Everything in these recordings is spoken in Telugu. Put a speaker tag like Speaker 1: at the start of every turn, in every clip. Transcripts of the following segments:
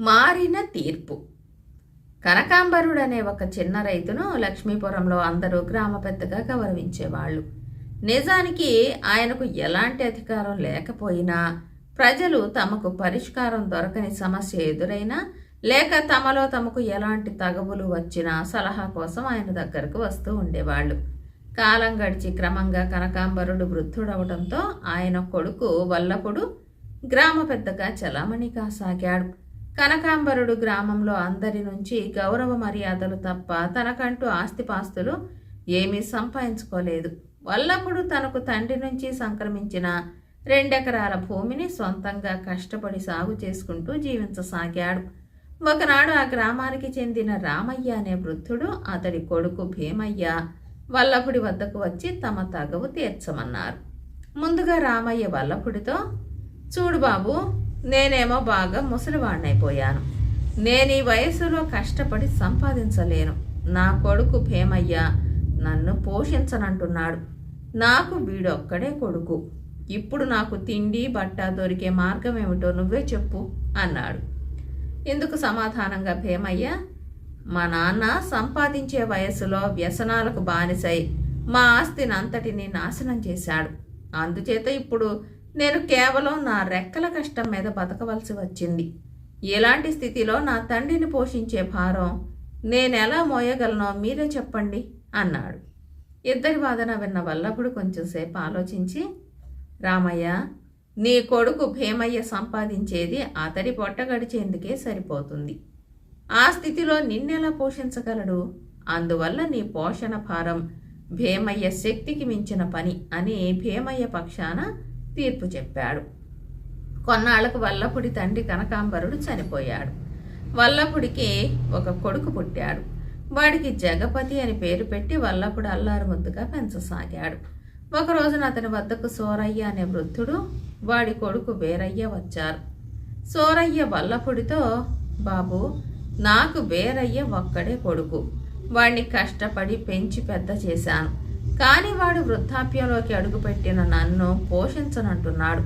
Speaker 1: మారిన తీర్పు. కనకాంబరుడు అనే ఒక చిన్న రైతును లక్ష్మీపురంలో అందరూ గ్రామ పెద్దగా గౌరవించేవాళ్ళు. నిజానికి ఆయనకు ఎలాంటి అధికారం లేకపోయినా ప్రజలు తమకు పరిష్కారం దొరకని సమస్య ఎదురైనా లేక తమలో తమకు ఎలాంటి తగవులు వచ్చినా సలహా కోసం ఆయన దగ్గరకు వస్తూ ఉండేవాళ్ళు. కాలం గడిచి క్రమంగా కనకాంబరుడు వృద్ధుడవడంతో ఆయన కొడుకు వల్లపుడు గ్రామ పెద్దగా చలామణి కాసాగాడు కనకాంబరుడు గ్రామంలో అందరి నుంచి గౌరవ మర్యాదలు తప్ప తనకంటూ ఆస్తిపాస్తులు ఏమీ సంపాదించుకోలేదు. వల్లప్పుడు తనకు తండ్రి నుంచి సంక్రమించిన రెండెకరాల భూమిని సొంతంగా కష్టపడి సాగు చేసుకుంటూ జీవించసాగాడు. ఒకనాడు ఆ గ్రామానికి చెందిన రామయ్య అనే వృద్ధుడు అతడి కొడుకు భీమయ్య వల్లపుడి వద్దకు వచ్చి తమ తగవు తీర్చమన్నారు. ముందుగా రామయ్య వల్లపుడితో చూడు బాబు నేనేమో బాగా ముసలివాణ్ణైపోయాను. నేను ఈ వయసులో కష్టపడి సంపాదించలేను. నా కొడుకు భీమయ్య నన్ను పోషించనంటున్నాడు. నాకు వీడొక్కడే కొడుకు. ఇప్పుడు నాకు తిండి బట్ట దొరికే మార్గం ఏమిటో నువ్వే చెప్పు అన్నాడు. ఇందుకు సమాధానంగా భీమయ్య మా నాన్న సంపాదించే వయసులో వ్యసనాలకు బానిసై మా ఆస్తిని అంతటిని నాశనం చేశాడు. అందుచేత ఇప్పుడు నేను కేవలం నా రెక్కల కష్టం మీద బతకవలసి వచ్చింది. ఎలాంటి స్థితిలో నా తండ్రిని పోషించే భారం నేనెలా మోయగలనో మీరే చెప్పండి అన్నాడు. ఇద్దరి వాదన విన్న వల్లభుడు కొంచెంసేపు ఆలోచించి రామయ్య నీ కొడుకు భీమయ్య సంపాదించేది అతడి పొట్ట గడిచేందుకే సరిపోతుంది. ఆ స్థితిలో నిన్నెలా పోషించగలడు? అందువల్ల నీ పోషణ భారం భీమయ్య శక్తికి మించిన పని అని భీమయ్య పక్షాన తీర్పు చెప్పాడు. కొన్నాళ్ళకు వల్లపుడి తండ్రి కనకాంబరుడు చనిపోయాడు. వల్లపుడికి ఒక కొడుకు పుట్టాడు. వాడికి జగపతి అని పేరు పెట్టి వల్లపుడు అల్లారు ముద్దుగా పెంచసాగాడు. ఒక రోజున అతని వద్దకు సోరయ్య అనే వృద్ధుడు వాడి కొడుకు వేరయ్య వచ్చారు. సోరయ్య వల్లపుడితో బాబు నాకు వేరయ్య ఒక్కడే కొడుకు. వాణ్ణి కష్టపడి పెంచి పెద్ద చేశాను. కానీ వాడు వృద్ధాప్యంలోకి అడుగుపెట్టిన నన్ను పోషించనంటున్నాడు.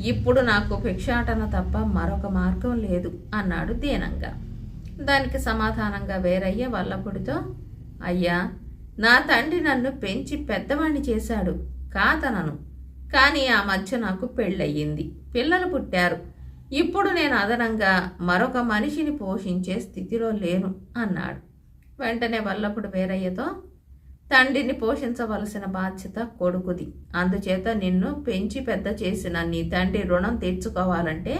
Speaker 1: ఇప్పుడు నాకు భిక్షాటన తప్ప మరొక మార్గం లేదు అన్నాడు దీనంగా. దానికి సమాధానంగా వేరయ్య వల్లపుడితో అయ్యా నా తండ్రి నన్ను పెంచి పెద్దవాణ్ణి చేశాడు కాదనను. కానీ ఆ మధ్య నాకు పెళ్ళయ్యింది పిల్లలు పుట్టారు. ఇప్పుడు నేను అదనంగా మరొక మనిషిని పోషించే స్థితిలో లేను అన్నాడు. వెంటనే వల్లపుడు వేరయ్యతో తండ్రిని పోషించవలసిన బాధ్యత కొడుకుది. అందుచేత నిన్ను పెంచి పెద్ద చేసిన నీ తండ్రి రుణం తీర్చుకోవాలంటే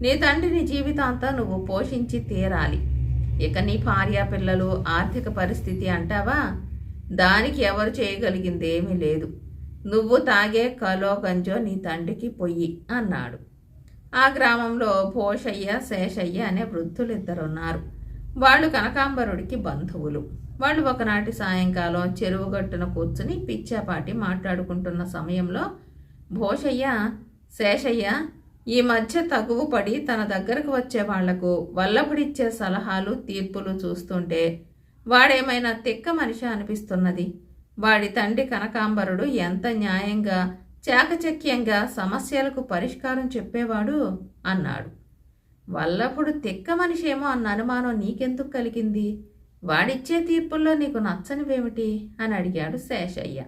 Speaker 1: నీ తండ్రిని జీవితాంతా నువ్వు పోషించి తీరాలి. ఇక నీ భార్య పిల్లలు ఆర్థిక పరిస్థితి అంటావా? దానికి ఎవరు చేయగలిగింది ఏమీ లేదు. నువ్వు తాగే కలో గంజో నీ తండ్రికి పొయ్యి అన్నాడు. ఆ గ్రామంలో భోషయ్య శేషయ్య అనే వృద్ధులిద్దరున్నారు. వాళ్ళు కనకాంబరుడికి బంధువులు. వాళ్ళు ఒకనాటి సాయంకాలం చెరువు గట్టున కూర్చుని పిచ్చాపాటి మాట్లాడుకుంటున్న సమయంలో భోషయ్య శేషయ్య ఈ మధ్య తగువపడి తన దగ్గరకు వచ్చే వాళ్ళకు వల్లపుడిచ్చే సలహాలు తీర్పులు చూస్తుంటే వాడేమైనా తిక్క మనిషి అనిపిస్తున్నది. వాడి తండ్రి కనకాంబరుడు ఎంత న్యాయంగా చాకచక్యంగా సమస్యలకు పరిష్కారం చెప్పేవాడు? అన్నాడు. వల్లప్పుడు తిక్క మనిషేమో అన్న అనుమానం నీకెందుకు కలిగింది? వాడిచ్చే తీర్పుల్లో నీకు నచ్చనివేమిటి? అని అడిగాడు శేషయ్య.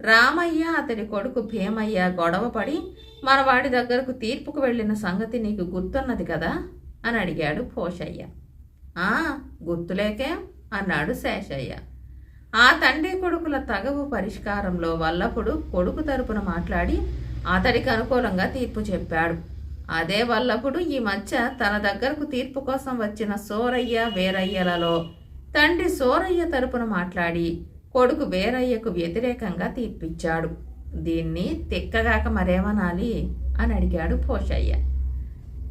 Speaker 1: రామయ్య అతడి కొడుకు భీమయ్య గొడవపడి మన వాడి దగ్గరకు తీర్పుకు వెళ్ళిన సంగతి నీకు గుర్తున్నది కదా? అని అడిగాడు పోషయ్య. ఆ గుర్తులేకే అన్నాడు శేషయ్య. ఆ తండ్రి కొడుకుల తగవు పరిష్కారంలో వల్లపుడు కొడుకు తరపున మాట్లాడి అతడికి అనుకూలంగా తీర్పు చెప్పాడు. అదే వల్లపుడు ఈ మధ్య తన దగ్గరకు తీర్పు కోసం వచ్చిన సోరయ్య వేరయ్యలలో తండ్రి సోరయ్య తరపున మాట్లాడి కొడుకు వేరయ్యకు వ్యతిరేకంగా తీర్పిచ్చాడు. దీన్ని తిక్కగాక మరేమనాలి? అని అడిగాడు పోషయ్య.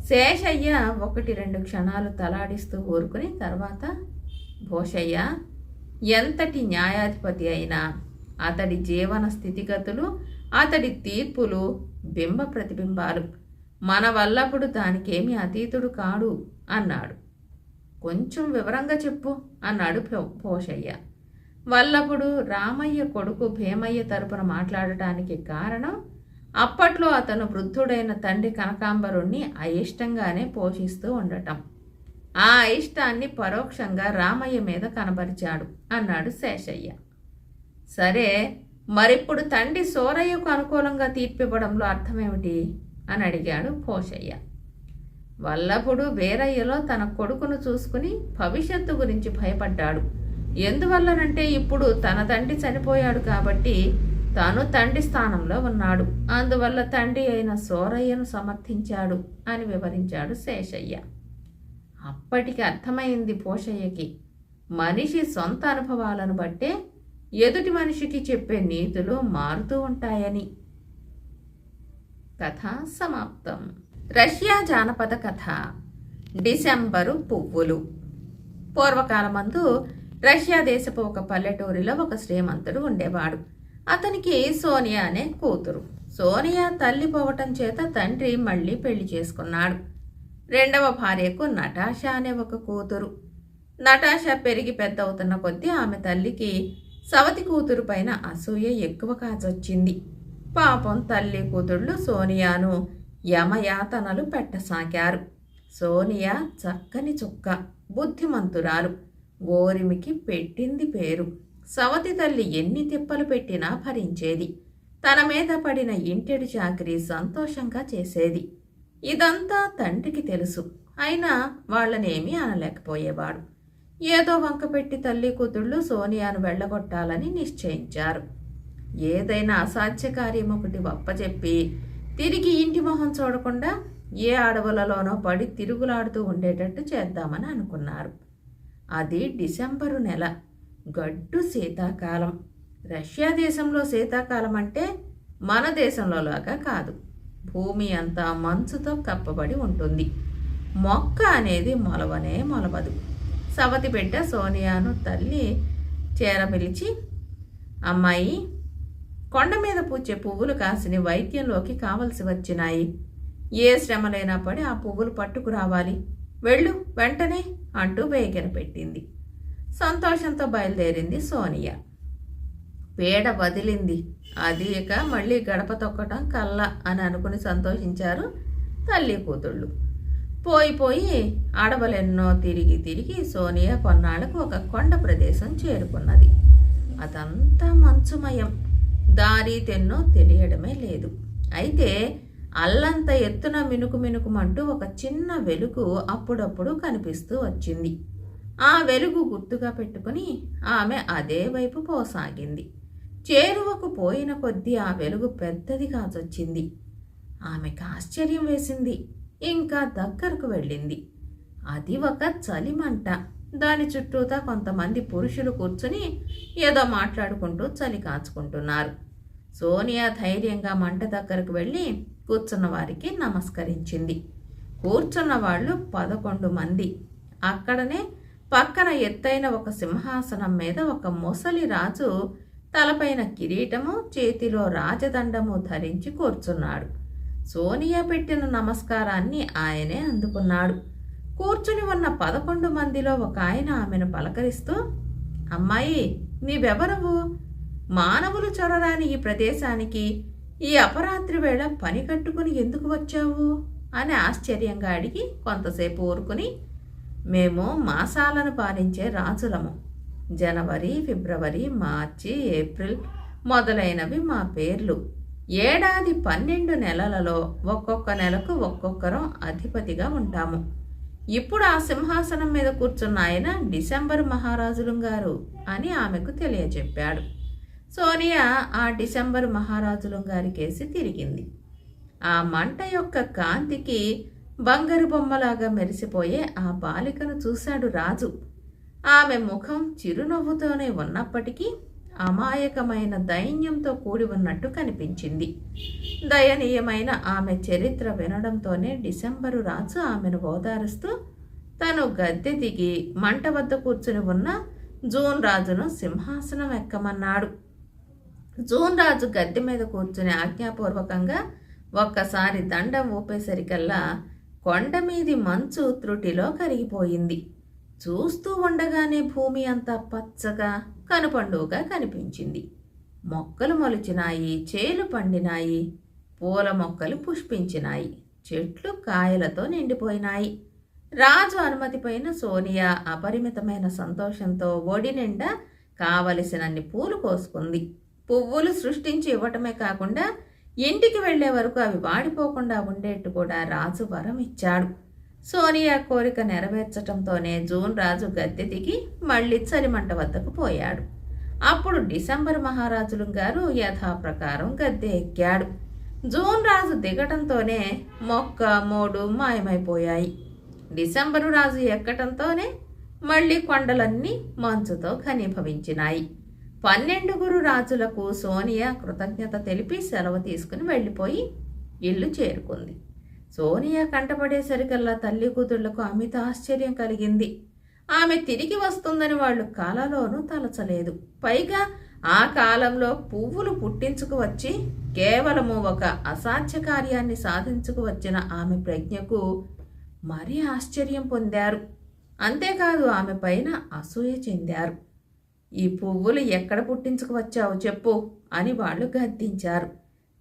Speaker 1: శేషయ్య ఒకటి రెండు క్షణాలు తలాడిస్తూ ఊరుకుని తర్వాత భోషయ్య ఎంతటి న్యాయాధిపతి అయినా అతడి జీవన స్థితిగతులు అతడి తీర్పులు బింబ ప్రతిబింబాలు. మన వల్లప్పుడు దానికేమీ అతీతుడు కాడు అన్నాడు. కొంచెం వివరంగా చెప్పు అన్నాడు పోషయ్య. వల్లప్పుడు రామయ్య కొడుకు భీమయ్య తరపున మాట్లాడటానికి కారణం అప్పట్లో అతను వృద్ధుడైన తండ్రి కనకాంబరుణ్ణి అయిష్టంగానే పోషిస్తూ ఉండటం. ఆ అయిష్టాన్ని పరోక్షంగా రామయ్య మీద కనబరిచాడు అన్నాడు శేషయ్య. సరే మరిప్పుడు తండ్రి సోరయ్యకు అనుకూలంగా తీర్పివ్వడంలో అర్థమేమిటి? అని అడిగాడు పోషయ్య. వల్లభుడు వేరయ్యలో తన కొడుకును చూసుకుని భవిష్యత్తు గురించి భయపడ్డాడు. ఎందువల్లనంటే ఇప్పుడు తన తండ్రి చనిపోయాడు కాబట్టి తాను తండ్రి స్థానంలో ఉన్నాడు. అందువల్ల తండ్రి అయిన సోరయ్యను సమర్థించాడు అని వివరించాడు శేషయ్య. అప్పటికి అర్థమైంది పోషయ్యకి మనిషి సొంత అనుభవాలను బట్టే ఎదుటి మనిషికి చెప్పే నీతులు మారుతూ ఉంటాయని. కథ సమాప్తం. రష్యా జానపద కథ. డిసెంబరు పువ్వులు. పూర్వకాలమందు రష్యా దేశపు ఒక పల్లెటూరిలో ఒక శ్రీమంతుడు ఉండేవాడు. అతనికి సోనియా అనే కూతురు. సోనియా తల్లి పోవటం చేత తండ్రి మళ్ళీ పెళ్ళి చేసుకున్నాడు. రెండవ భార్యకు నటాషా అనే ఒక కూతురు. నటాషా పెరిగి పెద్ద అవుతున్న కొద్దీ ఆమె తల్లికి సవతి కూతురు పైన అసూయ ఎక్కువ కాజొచ్చింది. పాపం తల్లి కూతుళ్ళు సోనియాను యమయాతనలు పెట్టసాగారు. సోనియా చక్కని చుక్క బుద్ధిమంతురాలు. గోరిమికి పెట్టింది పేరు. సవతి తల్లి ఎన్ని తిప్పలు పెట్టినా భరించేది. తన మీద పడిన ఇంటెడు చాకరీ సంతోషంగా చేసేది. ఇదంతా తండ్రికి తెలుసు. అయినా వాళ్ళనేమీ అనలేకపోయేవాడు. ఏదో వంక పెట్టి తల్లి కూతుళ్ళు సోనియాను వెళ్ళగొట్టాలని నిశ్చయించారు. ఏదైనా అసాధ్య కార్యం ఒకటి వప్పచెప్పి తిరిగి ఇంటి మొహం చూడకుండా ఏ అడవులలోనో పడి తిరుగులాడుతూ ఉండేటట్టు చేద్దామని అనుకున్నారు. అది డిసెంబరు నెల. గడ్డు శీతాకాలం. రష్యా దేశంలో శీతాకాలం అంటే మన దేశంలోలాగా కాదు. భూమి అంతా మంచుతో కప్పబడి ఉంటుంది. మొక్క అనేది మొలవనే మొలవదు. సవతి బిడ్డ సోనియాను తల్లి చేరపిలిచి అమ్మాయి కొండ మీద పూచే పువ్వులు కాసిని వైద్యంలోకి కావలసి వచ్చినాయి. ఏ శ్రమలైనా పడి ఆ పువ్వులు పట్టుకురావాలి వెళ్ళు వెంటనే అంటూ వేగిన పెట్టింది. సంతోషంతో బయలుదేరింది సోనియా. పేడ వదిలింది. అది ఇక మళ్ళీ గడప తొక్కటం కల్లా అని అనుకుని సంతోషించారు తల్లి కూతుళ్ళు. పోయి పోయి అడవులెన్నో తిరిగి తిరిగి సోనియా కొన్నాళ్ళకు ఒక కొండ ప్రదేశం చేరుకున్నది. అదంతా మంచుమయం. దారి తెన్నో తెలియడమే లేదు. అయితే అల్లంత ఎత్తున మినుకు మినుకుమంటూ ఒక చిన్న వెలుగు అప్పుడప్పుడు కనిపిస్తూ వచ్చింది. ఆ వెలుగు గుర్తుగా పెట్టుకుని ఆమె అదే వైపు పోసాగింది. చేరువకు పోయిన కొద్దీ ఆ వెలుగు పెద్దది కాచొచ్చింది ఆమెకు ఆశ్చర్యం వేసింది. ఇంకా దగ్గరకు వెళ్ళింది. అది ఒక చలిమంట. దాని చుట్టూతా కొంతమంది పురుషులు కూర్చుని ఏదో మాట్లాడుకుంటూ చలి కాచుకుంటున్నారు. సోనియా ధైర్యంగా మంట దగ్గరకు వెళ్ళి కూర్చున్న వారికి నమస్కరించింది. కూర్చున్న వాళ్ళు పదకొండు మంది. అక్కడనే పక్కన ఎత్తైన ఒక సింహాసనం మీద ఒక ముసలి రాజు తలపైన కిరీటము చేతిలో రాజదండము ధరించి కూర్చున్నాడు. సోనియా పెట్టిన నమస్కారాన్ని ఆయనే అందుకున్నాడు. కూర్చుని ఉన్న పదకొండు మందిలో ఒక ఆయన ఆమెను పలకరిస్తూ అమ్మాయి నీవెవరవు? మానవులు చొరరాని ఈ ప్రదేశానికి ఈ అపరాత్రి వేళ పని కట్టుకుని ఎందుకు వచ్చావు? అని ఆశ్చర్యంగా అడిగి కొంతసేపు ఊరుకుని మేము మాసాలను పాలించే రాజులము. జనవరి ఫిబ్రవరి మార్చి ఏప్రిల్ మొదలైనవి మా పేర్లు. ఏడాది పన్నెండు నెలలలో ఒక్కొక్క నెలకు ఒక్కొక్కరం అధిపతిగా ఉంటాము. ఇప్పుడు ఆ సింహాసనం మీద కూర్చున్న ఆయన డిసెంబర్ మహారాజులు గారు అని ఆమెకు తెలియజెప్పాడు. సోనియా ఆ డిసెంబర్ మహారాజులు గారి కేసి తిరిగింది. ఆ మంట యొక్క కాంతికి బంగారు బొమ్మలాగా మెరిసిపోయే ఆ బాలికను చూశాడు రాజు. ఆమె ముఖం చిరునవ్వుతోనే ఉన్నప్పటికీ అమాయకమైన దైన్యంతో కూడి ఉన్నట్టు కనిపించింది. దయనీయమైన ఆమె చరిత్ర వినడంతోనే డిసెంబరు రాజు ఆమెను ఓదారుస్తూ తను గద్దె దిగి మంట వద్ద కూర్చుని ఉన్న జూన్ రాజును సింహాసనం ఎక్కమన్నాడు. జూన్ రాజు గద్దె మీద కూర్చుని ఆజ్ఞాపూర్వకంగా ఒక్కసారి దండం ఊపేసరికల్లా కొండ మీది మంచు త్రుటిలో కరిగిపోయింది. చూస్తూ ఉండగానే భూమి అంతా పచ్చగా కనుపండుగా కనిపించింది. మొక్కలు మొలిచినాయి చేలు పండినాయి పూల మొక్కలు పుష్పించినాయి చెట్లు కాయలతో నిండిపోయినాయి. రాజు అనుమతిపైన సోనియా అపరిమితమైన సంతోషంతో ఒడి నిండా కావలసినన్ని పూలు కోసుకుంది. పువ్వులు సృష్టించి ఇవ్వటమే కాకుండా ఇంటికి వెళ్ళే వరకు అవి వాడిపోకుండా ఉండేట్టు కూడా రాజు వరం ఇచ్చాడు సోనియా కోరిక నెరవేర్చటంతోనే జూన్ రాజు గద్దె దిగి మళ్ళీ చలిమంట వద్దకు పోయాడు. అప్పుడు డిసెంబర్ మహారాజులు గారు యథాప్రకారం గద్దె ఎక్కాడు. జూన్ రాజు దిగటంతోనే మొక్క మోడు మాయమైపోయాయి. డిసెంబరు రాజు ఎక్కటంతోనే మళ్ళీ కొండలన్నీ మంచుతో ఘనీభవించినాయి. పన్నెండుగురు రాజులకు సోనియా కృతజ్ఞత తెలిపి సెలవు తీసుకుని వెళ్ళిపోయి ఇల్లు చేరుకుంది. సోనియా కంటపడేసరికల్లా తల్లి కూతుళ్ళకు అమిత ఆశ్చర్యం కలిగింది. ఆమె తిరిగి వస్తుందని వాళ్ళు కాలలోనూ తలచలేదు. పైగా ఆ కాలంలో పువ్వులు పుట్టించుకు వచ్చి కేవలము ఒక అసాధ్య కార్యాన్ని సాధించుకు వచ్చిన ఆమె ప్రజ్ఞకు మరీ ఆశ్చర్యం పొందారు. అంతేకాదు ఆమె పైన అసూయ చెందారు. ఈ పువ్వులు ఎక్కడ పుట్టించుకు వచ్చావు చెప్పు అని వాళ్ళు గద్దించారు.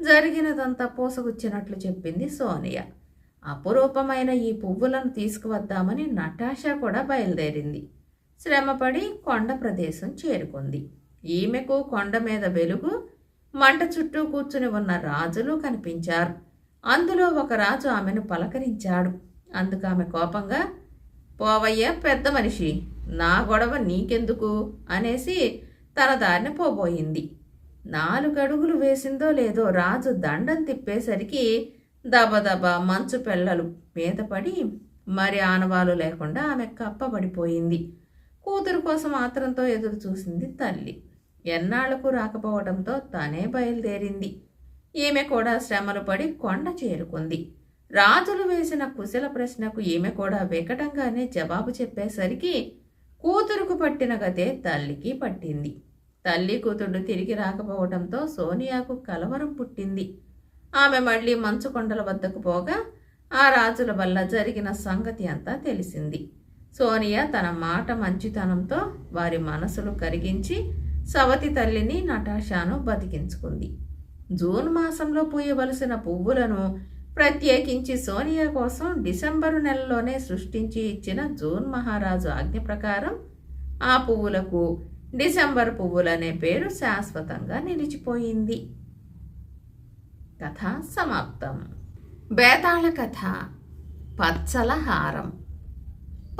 Speaker 1: జరిగినదంతా పూసగుచ్చినట్లు చెప్పింది సోనియా. అపురూపమైన ఈ పువ్వులను తీసుకువద్దామని నటాషా కూడా బయలుదేరింది. శ్రమపడి కొండ ప్రదేశం చేరుకుంది. ఈమెకు కొండ మీద వెలుగు మంట చుట్టూ కూర్చుని ఉన్న రాజులు కనిపించారు. అందులో ఒక రాజు ఆమెను పలకరించాడు. అందుకు ఆమె కోపంగా పోవయ్యా పెద్ద మనిషి నా గొడవ నీకెందుకు? అనేసి తన దారిని పోబోయింది. నాలుగడుగులు వేసిందో లేదో రాజు దండం తిప్పేసరికి దబదబ మంచు పెళ్ళలు మీద పడి మరి ఆనవాలు లేకుండా ఆమె కప్పబడిపోయింది. కూతురు కోసం ఆత్రంతో ఎదురు చూసింది తల్లి. ఎన్నాళ్ళకు రాకపోవడంతో తనే బయలుదేరింది. ఈమె కూడా శ్రమలు పడి కొండ చేరుకుంది. రాజులు వేసిన కుశల ప్రశ్నకు ఈమె కూడా వికటంగానే జవాబు చెప్పేసరికి కూతురుకు పట్టిన గతే తల్లికి పట్టింది. తల్లి కూతురు తిరిగి రాకపోవడంతో సోనియాకు కలవరం పుట్టింది. ఆమె మళ్ళీ మంచు కొండల వద్దకు పోగా ఆ రాజుల వల్ల జరిగిన సంగతి అంతా తెలిసింది. సోనియా తన మాట మంచితనంతో వారి మనసులు కరిగించి సవతి తల్లిని నటాషాను బతికించుకుంది. జూన్ మాసంలో పూయవలసిన పువ్వులను ప్రత్యేకించి సోనియా కోసం డిసెంబరు నెలలోనే సృష్టించి ఇచ్చిన జూన్ మహారాజు ఆజ్ఞ ప్రకారం ఆ పువ్వులకు డిసెంబర్ పువ్వులనే పేరు శాశ్వతంగా నిలిచిపోయింది. కథ సమాప్తం. బేతాళ కథ పచ్చల హారం.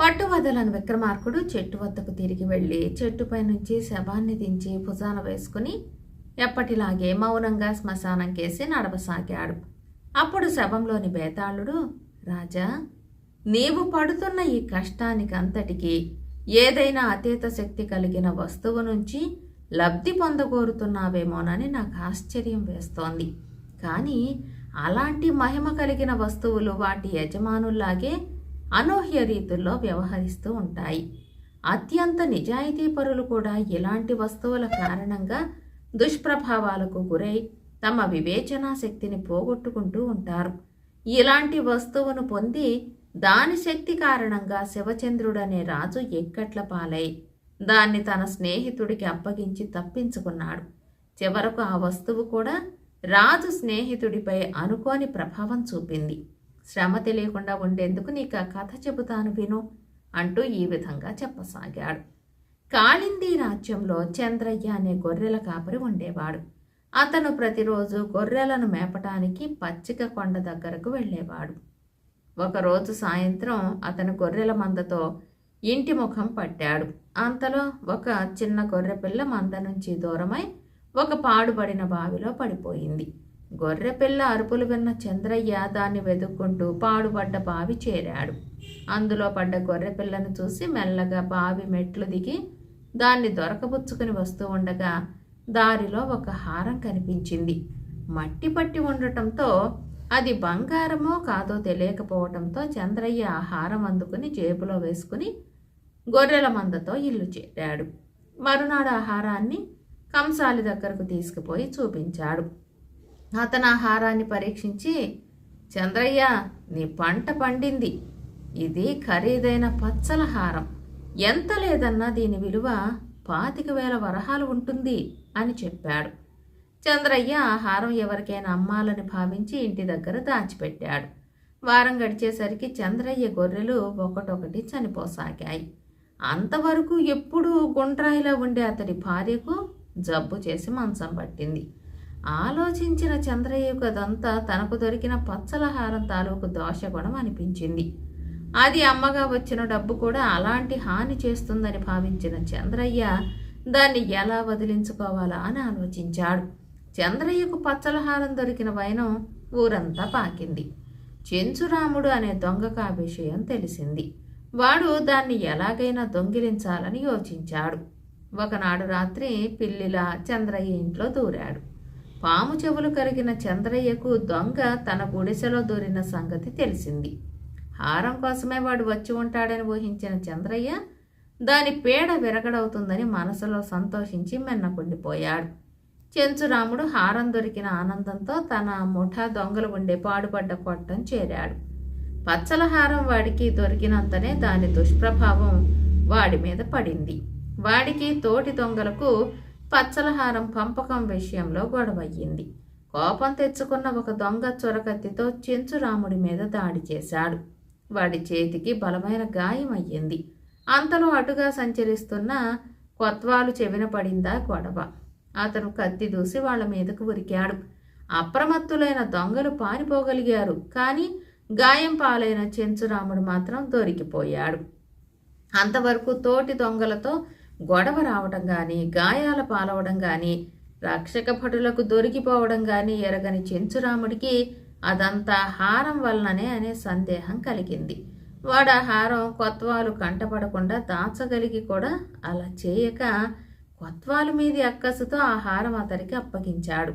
Speaker 1: పట్టు వదలని విక్రమార్కుడు చెట్టు వద్దకు తిరిగి వెళ్ళి చెట్టుపై నుంచి శవాన్ని దించి భుజాన వేసుకుని ఎప్పటిలాగే మౌనంగా శ్మశానం కేసి నడవసాగాడు. అప్పుడు శవంలోని బేతాళుడు రాజా నీవు పడుతున్న ఈ కష్టానికి అంతటికీ ఏదైనా అతీత శక్తి కలిగిన వస్తువు నుంచి లబ్ధి పొందగోరుతున్నావేమోనని నాకు ఆశ్చర్యం వేస్తోంది. కానీ అలాంటి మహిమ కలిగిన వస్తువులు వాటి యజమానుల్లాగే అనూహ్య రీతుల్లో వ్యవహరిస్తూ ఉంటాయి. అత్యంత నిజాయితీపరులు కూడా ఇలాంటి వస్తువుల కారణంగా దుష్ప్రభావాలకు గురై తమ వివేచనా శక్తిని పోగొట్టుకుంటూ ఉంటారు. ఇలాంటి వస్తువును పొంది దాని శక్తి కారణంగా శివచంద్రుడనే రాజు ఎక్కట్ల పాలై దాన్ని తన స్నేహితుడికి అప్పగించి తప్పించుకున్నాడు. చివరకు ఆ వస్తువు కూడా రాజు స్నేహితుడిపై అనుకోని ప్రభావం చూపింది. శ్రమ తెలియకుండా ఉండేందుకు నీకు ఆ కథ చెబుతాను విను అంటూ ఈ విధంగా చెప్పసాగాడు. కాళింది రాజ్యంలో చంద్రయ్య అనే గొర్రెల కాపరి ఉండేవాడు. అతను ప్రతిరోజు గొర్రెలను మేపటానికి పచ్చిక కొండ దగ్గరకు వెళ్ళేవాడు. ఒకరోజు సాయంత్రం అతను గొర్రెల మందతో ఇంటి ముఖం పట్టాడు. అంతలో ఒక చిన్న గొర్రెపిల్ల మంద నుంచి దూరమై ఒక పాడుబడిన బావిలో పడిపోయింది. గొర్రెపిల్ల అరుపులు విన్న చంద్రయ్య దాన్ని వెతుక్కుంటూ పాడుపడ్డ బావి చేరాడు. అందులో పడ్డ గొర్రెపిల్లను చూసి మెల్లగా బావి మెట్లు దిగి దాన్ని దొరకబుచ్చుకుని వస్తూ ఉండగా దారిలో ఒక హారం కనిపించింది. మట్టి పట్టి ఉండటంతో అది బంగారమో కాదో తెలియకపోవటంతో చంద్రయ్య ఆ హారం అందుకుని జేబులో వేసుకుని గొర్రెల మందతో ఇల్లు చేరాడు. మరునాడు ఆహారాన్ని హారాన్ని కంసాలి దగ్గరకు తీసుకుపోయి చూపించాడు. అతను ఆహారాన్ని పరీక్షించి చంద్రయ్య నీ పంట పండింది. ఇది ఖరీదైన పచ్చల హారం. ఎంత లేదన్నా దీని విలువ పాతిక వేల వరహాలు ఉంటుంది అని చెప్పాడు. చంద్రయ్య ఆహారం ఎవరికైనా అమ్మాలని భావించి ఇంటి దగ్గర దాచిపెట్టాడు. వారం గడిచేసరికి చంద్రయ్య గొర్రెలు ఒకటొకటి చనిపోసాగాయి. అంతవరకు ఎప్పుడూ గుండ్రాయిలా ఉండే అతడి భార్యకు జబ్బు చేసి మంచం పట్టింది. ఆలోచించిన చంద్రయ్యకు తనకు దొరికిన పచ్చలహారం తాలూకు దోషగుణం అనిపించింది. అది అమ్మగా వచ్చిన డబ్బు కూడా అలాంటి హాని చేస్తుందని భావించిన చంద్రయ్య దాన్ని ఎలా వదిలించుకోవాలా అని ఆలోచించాడు. చంద్రయ్యకు పచ్చలహారం దొరికిన వైనం ఊరంతా పాకింది. చెంచురాముడు అనే దొంగకు ఆ విషయం తెలిసింది. వాడు దాన్ని ఎలాగైనా దొంగిలించాలని యోచించాడు. ఒకనాడు రాత్రి పిల్లిలా చంద్రయ్య ఇంట్లో దూరాడు. పాము చెవులు కరిగిన చంద్రయ్యకు దొంగ తన గుడిసెలో దూరిన సంగతి తెలిసింది. హారం కోసమే వాడు వచ్చి ఉంటాడని ఊహించిన చంద్రయ్య దాని పేడ విరగడవుతుందని మనసులో సంతోషించి మెన్నకుండిపోయాడు. చెంచురాముడు హారం దొరికిన ఆనందంతో తన ముఠా దొంగలు ఉండే పాడుపడ్డ కొట్టం చేరాడు. పచ్చల హారం వాడికి దొరికినంతనే దాని దుష్ప్రభావం వాడి మీద పడింది. వాడికి తోటి దొంగలకు పచ్చలహారం పంపకం విషయంలో గొడవయ్యింది. కోపం తెచ్చుకున్న ఒక దొంగ చొరకత్తితో చెంచురాముడి మీద దాడి చేశాడు. వాడి చేతికి బలమైన గాయం అయ్యింది అంతలో అటుగా సంచరిస్తున్న కొత్వాలు చెవిన పడిందా గొడవ. అతను కత్తి దూసి వాళ్ళ మీదకు ఉరికాడు. అప్రమత్తులైన దొంగలు పారిపోగలిగారు కానీ గాయం పాలైన చెంచురాముడు మాత్రం దొరికిపోయాడు. అంతవరకు తోటి దొంగలతో గొడవ రావడం కానీ గాయాల పాలవడం కానీ రక్షక భటులకు దొరికిపోవడం కానీ ఎరగని చెంచురాముడికి అదంతా హారం వలననే అనే సందేహం కలిగింది. వాడు ఆ హారం కొత్వాలు కంటపడకుండా దాచగలిగి కూడా అలా చేయక కొత్వాలు మీది అక్కసుతో ఆ హారం అతనికి అప్పగించాడు.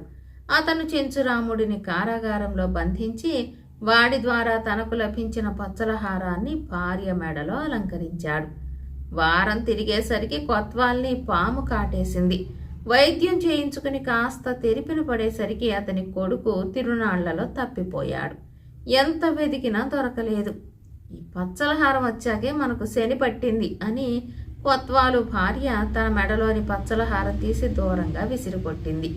Speaker 1: అతను చెంచురాముడిని కారాగారంలో బంధించి వాడి ద్వారా తనకు లభించిన పచ్చల హారాన్ని భార్య మెడలో అలంకరించాడు. వారం తిరిగేసరికి కొత్వాల్ని పాము కాటేసింది. వైద్యం చేయించుకుని కాస్త తెరిపిన పడేసరికి అతని కొడుకు తిరునాళ్ళలో తప్పిపోయాడు. ఎంత వెతికినా దొరకలేదు. ఈ పచ్చలహారం వచ్చాకే మనకు శని పట్టింది అని కొత్వాలు భార్య తన మెడలోని పచ్చలహారం తీసి దూరంగా విసిరికొట్టింది.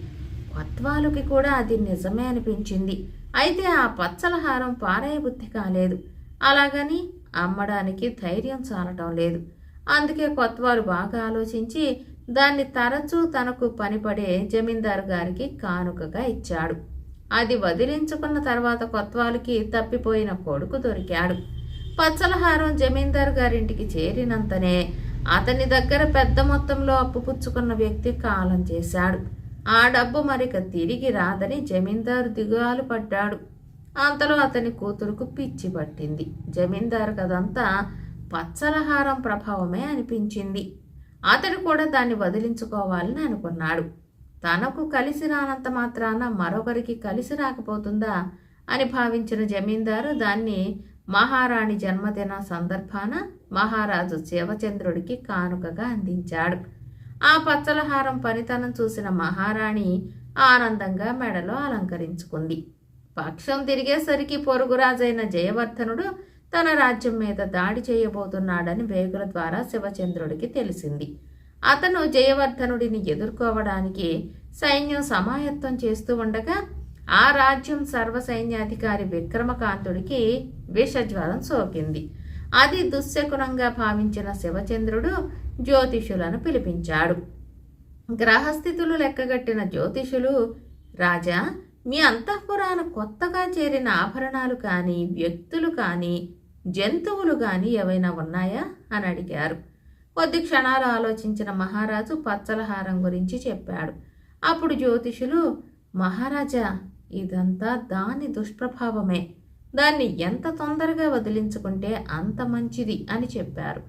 Speaker 1: కొత్వాలుకి కూడా అది నిజమే అనిపించింది. అయితే ఆ పచ్చలహారం పారాయబుద్ధి కాలేదు. అలాగని అమ్మడానికి ధైర్యం చాలటం లేదు. అందుకే కొత్తవారు బాగా ఆలోచించి దాన్ని తరచూ తనకు పనిపడే జమీందారు గారికి కానుకగా ఇచ్చాడు. అది వదిలించుకున్న తర్వాత కొత్వాలుకి తప్పిపోయిన కొడుకు దొరికాడు. పచ్చలహారం జమీందారు గారింటికి చేరినంతనే అతని దగ్గర పెద్ద మొత్తంలో అప్పు పుచ్చుకున్న వ్యక్తి కాలం చేశాడు. ఆ డబ్బు మరిక తిరిగి రాదని జమీందారు దిగాలు పడ్డాడు. అంతలో అతని కూతురుకు పిచ్చి పట్టింది. జమీందారు కదంతా పచ్చలహారం ప్రభావమే అనిపించింది. అతడు కూడా దాన్ని వదిలించుకోవాలని అనుకున్నాడు. తనకు కలిసి రానంత మాత్రాన మరొకరికి కలిసి రాకపోతుందా అని భావించిన జమీందారు దాన్ని మహారాణి జన్మదిన సందర్భాన మహారాజు శివచంద్రుడికి కానుకగా అందించాడు. ఆ పచ్చలహారం పనితనం చూసిన మహారాణి ఆనందంగా మెడలో అలంకరించుకుంది. పక్షం తిరిగేసరికి పొరుగురాజైన జయవర్ధనుడు తన రాజ్యం మీద దాడి చేయబోతున్నాడని వేగుల ద్వారా శివచంద్రుడికి తెలిసింది. అతను జయవర్ధనుడిని ఎదుర్కోవడానికి సైన్యం సమాయత్తం చేస్తూ ఉండగా ఆ రాజ్యం సర్వసైన్యాధికారి విక్రమకాంతుడికి విషజ్వరం సోకింది. అది దుశ్శకునంగా భావించిన శివచంద్రుడు జ్యోతిషులను పిలిపించాడు. గ్రహస్థితులు లెక్కగట్టిన జ్యోతిషులు రాజా మీ అంతఃపురాన కొత్తగా చేరిన ఆభరణాలు కానీ వ్యక్తులు కానీ జంతువులు కానీ ఏవైనా ఉన్నాయా? అని అడిగారు. కొద్ది క్షణాలు ఆలోచించిన మహారాజు పచ్చలహారం గురించి చెప్పాడు. అప్పుడు జ్యోతిషులు మహారాజా ఇదంతా దాని దుష్ప్రభావమే. దాన్ని ఎంత తొందరగా వదిలించుకుంటే అంత మంచిది అని చెప్పారు.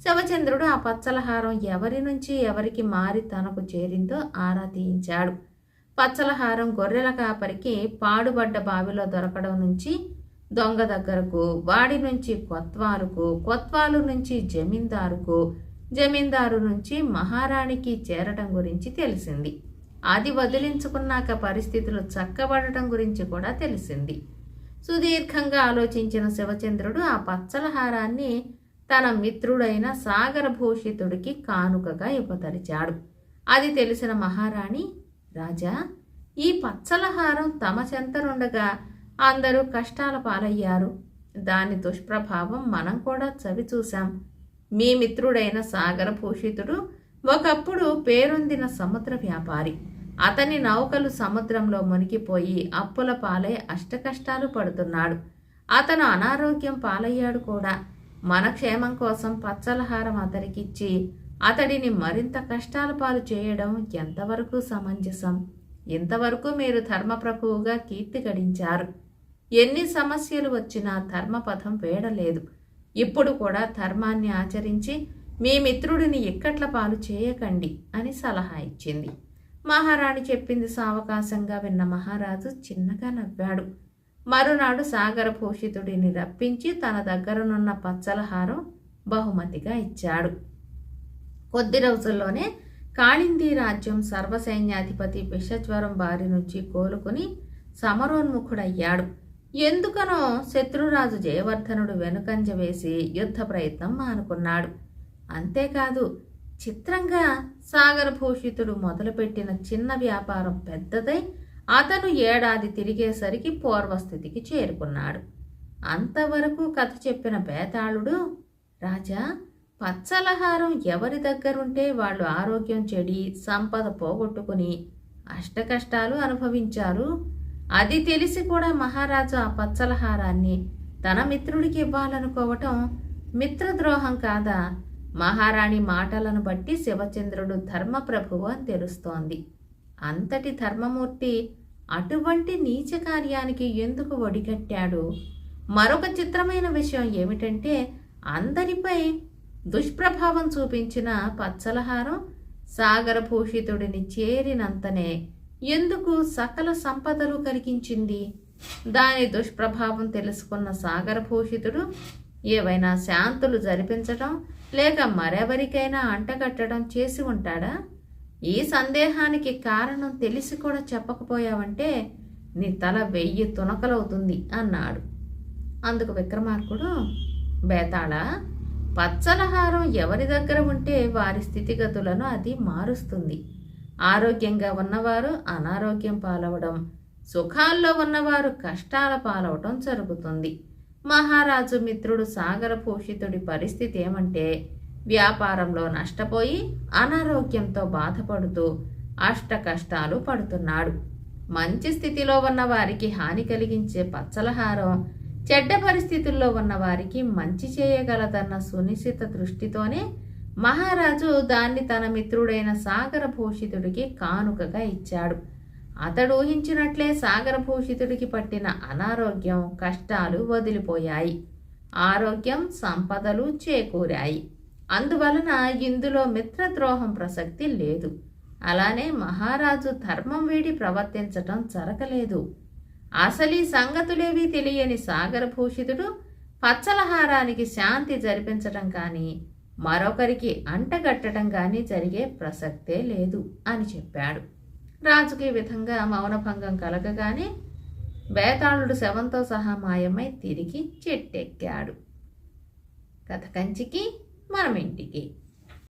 Speaker 1: శివచంద్రుడు ఆ పచ్చలహారం ఎవరి నుంచి ఎవరికి మారి తనకు చేరిందో ఆరా తీయించాడు. పచ్చలహారం గొర్రెల కాపరికి పాడుబడ్డ బావిలో దొరకడం నుంచి దొంగ దగ్గరకు వాడి నుంచి కొత్వారుకు కొత్వాలు నుంచి జమీందారుకు జమీందారు నుంచి మహారాణికి చేరటం గురించి తెలిసింది. అది వదిలించుకున్నాక పరిస్థితులు చక్కబడటం గురించి కూడా తెలిసింది. సుదీర్ఘంగా ఆలోచించిన శివచంద్రుడు ఆ పచ్చలహారాన్ని తన మిత్రుడైన సాగరభూషితుడికి కానుకగా ఇవ్వదలిచాడు అది తెలిసిన మహారాణి రాజా ఈ పచ్చలహారం తమ చెంతనుండగా అందరూ కష్టాల పాలయ్యారు. దాని దుష్ప్రభావం మనం కూడా చవి చూశాం. మీ మిత్రుడైన సాగర భూషితుడు ఒకప్పుడు పేరొందిన సముద్ర వ్యాపారి. అతని నౌకలు సముద్రంలో మునిగిపోయి అప్పుల పాలై అష్టకష్టాలు పడుతున్నాడు. అతను అనారోగ్యం పాలయ్యాడు కూడా. మన క్షేమం కోసం పచ్చలహారం అతనికిచ్చి అతడిని మరింత కష్టాల పాలు చేయడం ఎంతవరకు సమంజసం? ఇంతవరకు మీరు ధర్మప్రభువుగా కీర్తి గడించారు. ఎన్ని సమస్యలు వచ్చినా ధర్మపథం వేడలేదు. ఇప్పుడు కూడా ధర్మాన్ని ఆచరించి మీ మిత్రుడిని ఇక్కట్ల పాలు చేయకండి అని సలహా ఇచ్చింది. మహారాణి చెప్పింది సావకాశంగా విన్న మహారాజు చిన్నగా నవ్వాడు. మరునాడు సాగర భూషితుడిని రప్పించి తన దగ్గరనున్న పచ్చలహారం బహుమతిగా ఇచ్చాడు. కొద్ది రోజుల్లోనే కాళిందీ రాజ్యం సర్వసైన్యాధిపతి విషజ్వరం బారి నుంచి కోలుకుని సమరోన్ముఖుడయ్యాడు. ఎందుకనో శత్రురాజు జయవర్ధనుడు వెనుకంజ వేసి యుద్ధ ప్రయత్నం మానుకున్నాడు. అంతేకాదు చిత్రంగా సాగరభూషితుడు మొదలుపెట్టిన చిన్న వ్యాపారం పెద్దదై అతను ఏడాది తిరిగేసరికి పూర్వస్థితికి చేరుకున్నాడు. అంతవరకు కథ చెప్పిన బేతాళుడు రాజా పచ్చలహారం ఎవరి దగ్గరుంటే వాళ్ళు ఆరోగ్యం చెడి సంపద పోగొట్టుకుని అష్టకష్టాలు అనుభవించారు. అది తెలిసి కూడా మహారాజు ఆ పచ్చలహారాన్ని తన మిత్రుడికి ఇవ్వాలనుకోవటం మిత్రద్రోహం కాదా? మహారాణి మాటలను బట్టి శివచంద్రుడు ధర్మప్రభువు అని తెలుస్తోంది. అంతటి ధర్మమూర్తి అటువంటి నీచ కార్యానికి ఎందుకు ఒడిగట్టాడు? మరొక చిత్రమైన విషయం ఏమిటంటే అందరిపై దుష్ప్రభావం చూపించిన పచ్చలహారం సాగరభూషితుడిని చేరినంతనే ఎందుకు సకల సంపదలు కలిగించింది? దాని దుష్ప్రభావం తెలుసుకున్న సాగరభూషితుడు ఏవైనా శాంతులు జరిపించటం లేక మరెవరికైనా అంటగట్టడం చేసి ఉంటాడా? ఈ సందేహానికి కారణం తెలిసి కూడా చెప్పకపోయావంటే నీ తల వెయ్యి తునకలవుతుంది అన్నాడు. అందుకు విక్రమార్కుడు బేతాళ పచ్చలహారం ఎవరి దగ్గర ఉంటే వారి స్థితిగతులను అది మారుస్తుంది. ఆరోగ్యంగా ఉన్నవారు అనారోగ్యం పాలవడం సుఖాల్లో ఉన్నవారు కష్టాల పాలవటం జరుగుతుంది. మహారాజు మిత్రుడు సాగర పోషితుడి పరిస్థితి ఏమంటే వ్యాపారంలో నష్టపోయి అనారోగ్యంతో బాధపడుతూ అష్ట కష్టాలు పడుతున్నాడు. మంచి స్థితిలో ఉన్న వారికి హాని కలిగించే పచ్చలహారం చెడ్డ పరిస్థితుల్లో ఉన్న వారికి మంచి చేయగలదన్న సునిశ్చిత దృష్టితోనే మహారాజు దాన్ని తన మిత్రుడైన సాగర భూషితుడికి కానుకగా ఇచ్చాడు. అతడు ఊహించినట్లే సాగర భూషితుడికి పట్టిన అనారోగ్యం కష్టాలు వదిలిపోయాయి. ఆరోగ్యం సంపదలు చేకూరాయి. అందువలన ఇందులో మిత్రద్రోహం ప్రసక్తి లేదు. అలానే మహారాజు ధర్మం వీడి ప్రవర్తించటం జరగలేదు. అసలీ సంగతులేవీ తెలియని సాగరభూషితుడు పచ్చలహారానికి శాంతి జరిపించటం కానీ మరొకరికి అంటగట్టడం కానీ జరిగే ప్రసక్తే లేదు అని చెప్పాడు. రాజుకి విధంగా మౌనభంగం కలగగానే బేతాళుడు శవంతో సహా మాయమై తిరిగి చెట్టెక్కాడు. కథ కంచికి మనమింటికి ఇంటికి.